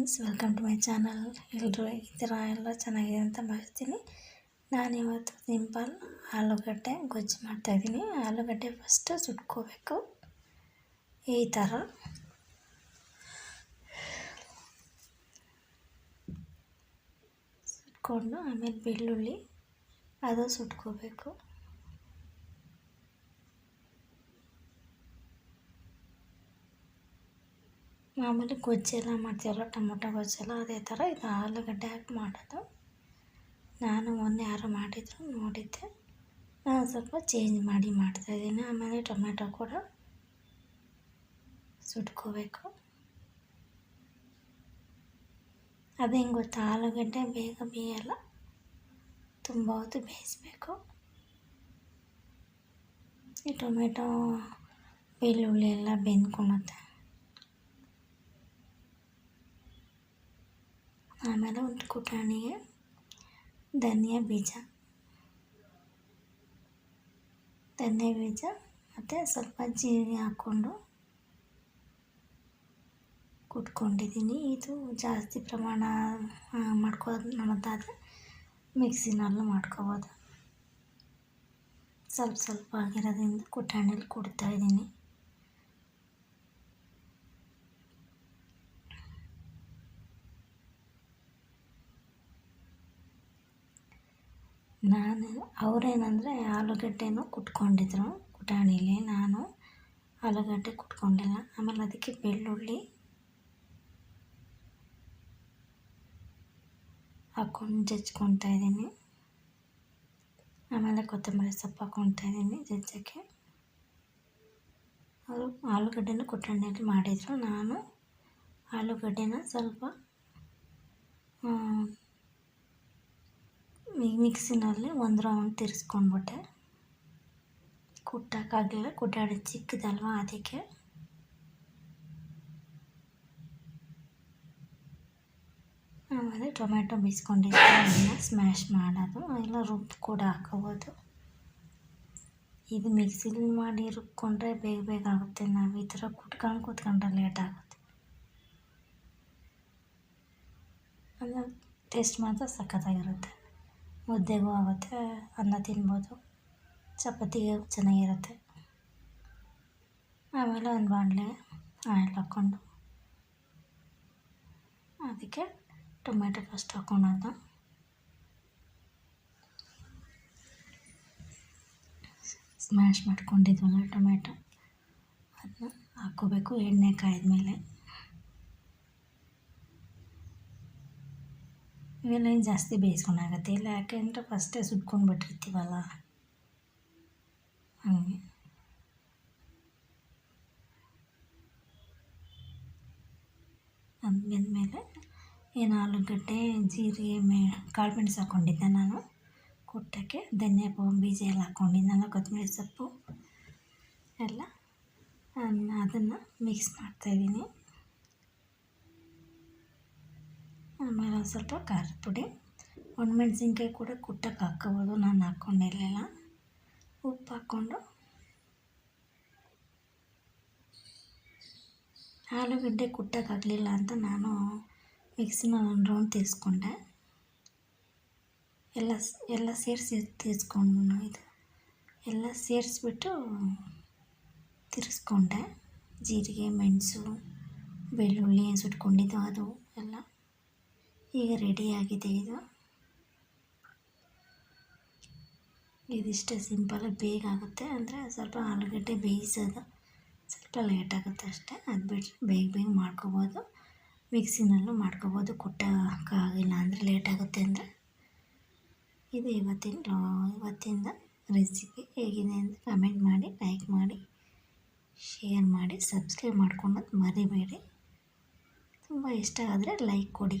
Friends, welcome to my channel. ಎಲ್ಲರೂ ಥರ ಎಲ್ಲ ಚೆನ್ನಾಗಿದೆ ಅಂತ ಭಾವಿಸ್ತೀನಿ. ನಾನಿವತ್ತು ಸಿಂಪಲ್ ಆಲೂಗಡ್ಡೆ ಗೊಜ್ಜು ಮಾಡ್ತಾಯಿದ್ದೀನಿ ಆಲೂಗಡ್ಡೆ ಫಸ್ಟು ಸುಟ್ಕೋಬೇಕು. ಈ ಥರ. ಸುಟ್ಕೊಂಡು ಆಮೇಲೆ ಬೆಳ್ಳುಳ್ಳಿ, ಅದು ಸುಟ್ಕೋಬೇಕು. ಮಾಮೂಲಿ ಗೊಜ್ಜೆಲ್ಲ ಮಾಡ್ತೀವಲ್ಲ ಟೊಮೊಟೊ ಗೊಜ್ಜೆಲ್ಲ ಅದೇ ಥರ ಇದು ಆಲೂಗಡ್ಡೆ ಹಾಕಿ ಮಾಡೋದು. ನಾನು ಮೊನ್ನೆ ಯಾರು ಮಾಡಿದ್ರು, ನೋಡಿದ್ದೆ. ನಾನು ಸ್ವಲ್ಪ ಚೇಂಜ್ ಮಾಡಿ ಮಾಡ್ತಾಯಿದ್ದೀನಿ ಆಮೇಲೆ ಟೊಮೆಟೊ ಕೂಡ ಸುಟ್ಕೋಬೇಕು. ಅದು ಹೆಂಗೆ ಗೊತ್ತಾ, ಆಲೂಗಡ್ಡೆ ಬೇಗ ಬೇಯಲ್ಲ, ತುಂಬ ಹೊತ್ತು ಬೇಯಿಸ್ಬೇಕು. ಈ ಟೊಮೆಟೊ, ಬೆಳ್ಳುಳ್ಳಿ ಎಲ್ಲ ಬೆಂದ್ಕೊಳುತ್ತೆ. ಆಮೇಲೆ ಒಂದು ಕುಟಾಣಿಗೆ ಧನಿಯಾ ಬೀಜ. ಧನಿಯಾ ಬೀಜ ಮತ್ತು ಸ್ವಲ್ಪ ಜೀರಿಗೆ ಹಾಕ್ಕೊಂಡು ಕುಟ್ಕೊಂಡಿದ್ದೀನಿ. ಇದು ಜಾಸ್ತಿ ಪ್ರಮಾಣ ಮಾಡ್ಕೋದು ನಮ್ಮದಾದರೆ ಮಿಕ್ಸಿನಲ್ಲೂ ಮಾಡ್ಕೋಬೋದು. ಸ್ವಲ್ಪ ಸ್ವಲ್ಪ ಆಗಿರೋದ್ರಿಂದ ಕುಟಾಣಿಲಿ ಕೊಡ್ತಾಯಿದ್ದೀನಿ ನಾನು, ಅವರೇನಂದರೆ ಆಲೂಗಡ್ಡೆನೂ ಕುಟ್ಕೊಂಡಿದ್ರು, ಕುಟಾಣಿಲಿ. ನಾನು ಆಲೂಗಡ್ಡೆ ಕುಟ್ಕೊಂಡಿಲ್ಲ. ಆಮೇಲೆ ಅದಕ್ಕೆ ಬೆಳ್ಳುಳ್ಳಿ ಹಾಕ್ಕೊಂಡು ಜಜ್ಕೊತಾ ಇದ್ದೀನಿ. ಆಮೇಲೆ ಕೊತ್ತಂಬರಿ ಸೊಪ್ಪು ಹಾಕ್ಕೊತಾ ಇದ್ದೀನಿ ಜಜ್ಜಕ್ಕೆ. ಅವರು ಆಲೂಗಡ್ಡೆನೂ ಕುಟಾಣಿಯಲ್ಲಿ ಮಾಡಿದರು. ನಾನು ಆಲೂಗಡ್ಡೆನ ಸ್ವಲ್ಪ ಮಿಕ್ಸಿನಲ್ಲಿ ಒಂದು ರೌಂಡ್ ತಿರ್ಸ್ಕೊಂಡ್ಬಿಟ್ಟೆ. ಕುಟ್ಟೋಕ್ಕಾಗಲಿಲ್ಲ ಕುಟ್ಟಾಡಿ ಚಿಕ್ಕದಲ್ವ ಅದಕ್ಕೆ. ಆಮೇಲೆ ಟೊಮೆಟೊ ಬೀಸ್ಕೊಂಡಿದ್ದೆ ಸ್ಮ್ಯಾಶ್ ಮಾಡೋದು ಇಲ್ಲ ರುಬ್ಬು ಕೂಡ ಹಾಕೋಬೋದು. ಇದು ಮಿಕ್ಸಿಲಿ ಮಾಡಿ ರುಬ್ಕೊಂಡ್ರೆ ಬೇಗ ಬೇಗ ಆಗುತ್ತೆ, ನಾವು ಈ ಥರ ಕುಟ್ಕೊಂಡು ಕೂತ್ಕೊಂಡ್ರೆ ಲೇಟ್ ಆಗುತ್ತೆ. ಅಲ್ಲ ಟೇಸ್ಟ್ ಮಾತ್ರ ಸಖತ್ತಾಗಿರುತ್ತೆ. ಮುದ್ದೆಗೂ ಆಗುತ್ತೆ, ಅನ್ನ ತಿನ್ಬೋದು, ಚಪಾತಿಗೆ ಚೆನ್ನಾಗಿರುತ್ತೆ. ಆಮೇಲೆ ಒಂದು ಬಾಣಲೆ ಆಯಿಲ್ ಹಾಕ್ಕೊಂಡು, ಅದಕ್ಕೆ ಟೊಮೆಟೊ ಫಸ್ಟ್ ಹಾಕ್ಕೊಳೋದು. ಸ್ಮ್ಯಾಶ್ ಮಾಡ್ಕೊಂಡಿದ್ವಲ್ಲ ಟೊಮೆಟೊ ಅದನ್ನ ಹಾಕ್ಕೋಬೇಕು ಎಣ್ಣೆ ಕಾಯ್ದ ಇವೆಲ್ಲ ಏನು ಜಾಸ್ತಿ ಬೇಯಿಸ್ಕೊಳಾಗತ್ತೆ ಇಲ್ಲ, ಯಾಕೆಂದರೆ ಫಸ್ಟೇ ಸುಟ್ಕೊಂಡು ಬಿಟ್ಟಿರ್ತೀವಲ್ಲ? ಹಾಗೆ. ಅದು ಬೆಂದಮೇಲೆ ಏನು ಆಲೂಗಡ್ಡೆ, ಜೀರಿಗೆ, ಮೇ, ಕಾಳು ಮೆಣಸು ಹಾಕ್ಕೊಂಡಿದ್ದೆ ನಾನು. ಕುಟ್ಟಕ್ಕೆ ಧನ್ಯ ಬೀಜ ಎಲ್ಲ ಹಾಕ್ಕೊಂಡಿದ್ದೆನಲ್ಲ ಕೊತ್ತಂಬರಿ ಸೊಪ್ಪು ಎಲ್ಲ. ಅದನ್ನು ಮಿಕ್ಸ್ ಮಾಡ್ತಾಯಿದ್ದೀನಿ ಆಮೇಲೆ ಒಂದು ಸ್ವಲ್ಪ ಖಾರದ ಪುಡಿ ಒಣಮೆಣ್ಸಿನ್ಕಾಯಿ ಕೂಡ ಕುಟ್ಟಕ್ಕೆ ಹಾಕ್ಕೋಬೋದು. ನಾನು ಹಾಕ್ಕೊಂಡಿರಲಿಲ್ಲ ಉಪ್ಪು ಹಾಕ್ಕೊಂಡು ಆಲೂಗಡ್ಡೆ ಕುಟ್ಟಕ್ಕಾಗಲಿಲ್ಲ ಅಂತ ನಾನು ಮಿಕ್ಸಿನಲ್ಲಿ ಒಂದು ರೌಂಡ್ ತೀರಿಸ್ಕೊಂಡೆ. ಎಲ್ಲ ಎಲ್ಲ ಸೇರಿಸಿ ತೀರಿಸ್ಕೊಂಡು ಇದು. ಎಲ್ಲ ಸೇರಿಸ್ಬಿಟ್ಟು ತಿರ್ಸ್ಕೊಂಡೆ. ಜೀರಿಗೆ, ಮೆಣಸು, ಬೆಳ್ಳುಳ್ಳಿ ಸುಟ್ಕೊಂಡಿದ್ದು ಅದು. ಈಗ ರೆಡಿಯಾಗಿದೆ ಇದು. ಇದಿಷ್ಟೇ ಸಿಂಪಲಾಗಿ ಬೇಗ ಆಗುತ್ತೆ. ಅಂದರೆ ಸ್ವಲ್ಪ ಆಲೂಗಡ್ಡೆ ಬೇಯಿಸೋದು ಸ್ವಲ್ಪ ಲೇಟ್ ಆಗುತ್ತೆ ಅಷ್ಟೇ. ಅದು ಬಿಟ್ಟರೆ ಬೇಗ ಬೇಗ ಮಾಡ್ಕೋಬೋದು. ಮಿಕ್ಸಿನಲ್ಲೂ ಮಾಡ್ಕೋಬೋದು. ಕುಟ್ಟಕ್ಕಾಗಿಲ್ಲ ಅಂದರೆ ಲೇಟ್ ಆಗುತ್ತೆ ಅಂದರೆ. ಇದು ಇವತ್ತಿನ, ಇವತ್ತಿಂದ ರೆಸಿಪಿ ಹೇಗಿದೆ ಅಂತ ಕಮೆಂಟ್ ಮಾಡಿ ಲೈಕ್ ಮಾಡಿ ಶೇರ್ ಮಾಡಿ ಸಬ್ಸ್ಕ್ರೈಬ್ ಮಾಡ್ಕೊಳೋದು ಮರಿಬೇಡಿ. ತುಂಬ ಇಷ್ಟ ಆದರೆ ಲೈಕ್ ಕೊಡಿ.